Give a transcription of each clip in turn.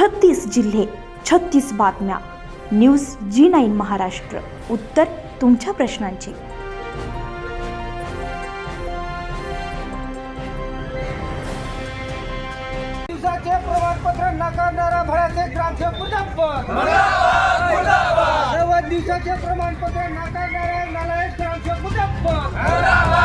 छत्तीस जिल्हे छत्तीस बातम्या. News G nine Maharashtra. उत्तर तुमच्या प्रश्नांची. दिवसाचे प्रमाणपत्र नाकारणारा भड्याचे ग्रामसेवक मुजफ्फर नव्वद दिवसाचे प्रमाणपत्र नाकारणारा नालायक ग्रामसेवक मुजफ्फर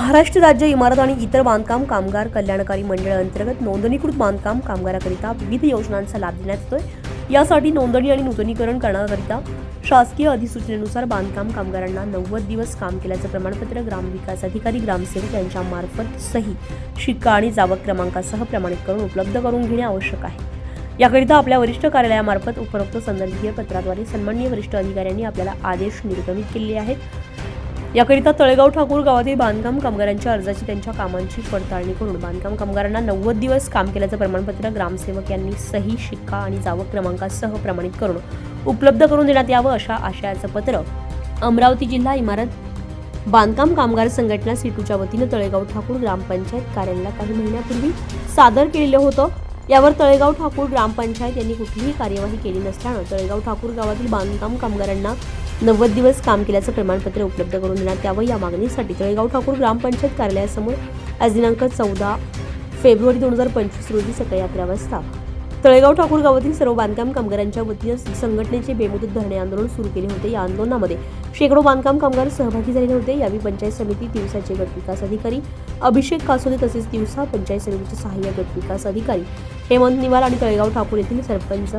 महाराष्ट्र राज्य इमारत आणि इतर बांधकाम कामगार कल्याणकारी मंडळ अंतर्गत नोंदणीकृत बांधकाम कामगाराकरिता विविध योजनांचा लाभ देण्यात येतोय. यासाठी नोंदणी आणि नूतनीकरण करण्याकरिता शासकीय अधिसूचनेनुसार बांधकाम कामगारांना नव्वद दिवस काम केल्याचं प्रमाणपत्र ग्रामविकास अधिकारी ग्रामसेवक यांच्या मार्फत सही शिक्का आणि जावक क्रमांकासह प्रमाणित करून उपलब्ध करून घेणे आवश्यक आहे. याकरिता आपल्या वरिष्ठ कार्यालयामार्फत उपरोक्त संदर्भीय पत्राद्वारे सन्माननीय वरिष्ठ अधिकाऱ्यांनी आपल्याला आदेश निर्गमित केले आहेत. याकरिता तळेगाव ठाकूर गावातील बांधकाम कामगारांच्या अर्जाची त्यांच्या कामांची पडताळणी करून बांधकाम कामगारांना नव्वद दिवस काम केल्याचं प्रमाणपत्र ग्रामसेवक यांनी सही शिक्का आणि जावक क्रमांकासह प्रमाणित करून उपलब्ध करून देण्यात यावं अशा आशयाचं पत्र अमरावती जिल्हा इमारत बांधकाम कामगार संघटना सिटूच्या वतीनं तळेगाव ठाकूर ग्रामपंचायत कार्यालयाला काही महिन्यापूर्वी सादर केलेलं होतं. यावर तळेगाव ठाकूर ग्रामपंचायत यांनी कुठलीही कार्यवाही केली नसल्यानं तळेगाव ठाकूर गावातील बांधकाम कामगारांना नव्वद दिवस काम केल्याचं प्रमाणपत्र उपलब्ध करून देण्यात यावं या मागणीसाठी तळेगाव ठाकूर ग्रामपंचायत कार्यालयासमोर आज दिनांक चौदा फेब्रुवारी दोन हजार पंचवीस रोजी सकाळी अकरा वाजता तळेगाव ठाकूर गावातील सर्व बांधकाम कामगारांच्या वतीनं संघटनेचे बेमुदत धरणे आंदोलन सुरू केले होते. या आंदोलनामध्ये शेकडो बांधकाम कामगार सहभागी झालेले होते यावेळी पंचायत समिती दिवसाचे गट विकास अधिकारी अभिषेक कासोदे तसेच दिवसा पंचायत समितीचे सहाय्यक गट विकास अधिकारी हेमंत निवार आणि तळेगाव ठाकूर येथील सरपंच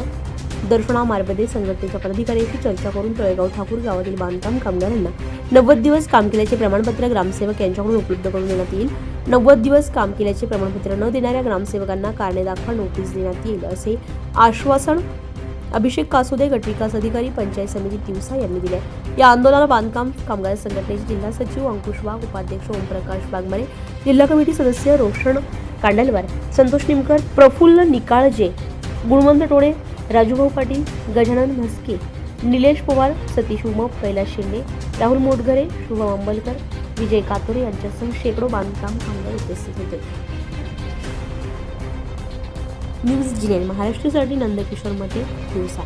दर्शना मार्बदे संघटनेच्या पदाधिकाऱ्यांशी चर्चा करून तळेगाव ठाकूर गावातील बांधकाम कामगारांना नव्वद दिवस काम केल्याचे प्रमाणपत्र ग्रामसेवक यांच्याकडून उपलब्ध करून देण्यात येईल. नव्वद दिवस काम केल्याचे प्रमाणपत्र न देणाऱ्या ग्रामसेवकांना कारणे दाखवा नोटीस देण्यात येईल असे आश्वासन अभिषेक कासोदे गटविकास अधिकारी पंचायत समिती तिवसा यांनी दिले या आंदोलनाला बांधकाम कामगार संघटनेचे जिल्हा सचिव अंकुश वाघ उपाध्यक्ष ओमप्रकाश बागमारे जिल्हा कमिटी सदस्य रोशन कांडलवार संतोष निमकर प्रफुल्ल निकाळजे गुणवंत टोळे राजूभाऊ पाटील गजानन म्हस्के निलेश पवार सतीश उमप कैलास शिंदे राहुल मोटघरे शुभम अंबलकर विजय कातोरे यांच्यासह शेकडो बांधकाम कामगार उपस्थित होते. न्यूज जिनेन महाराष्ट्रासाठी नंदकिशोरमध्ये दिवसा.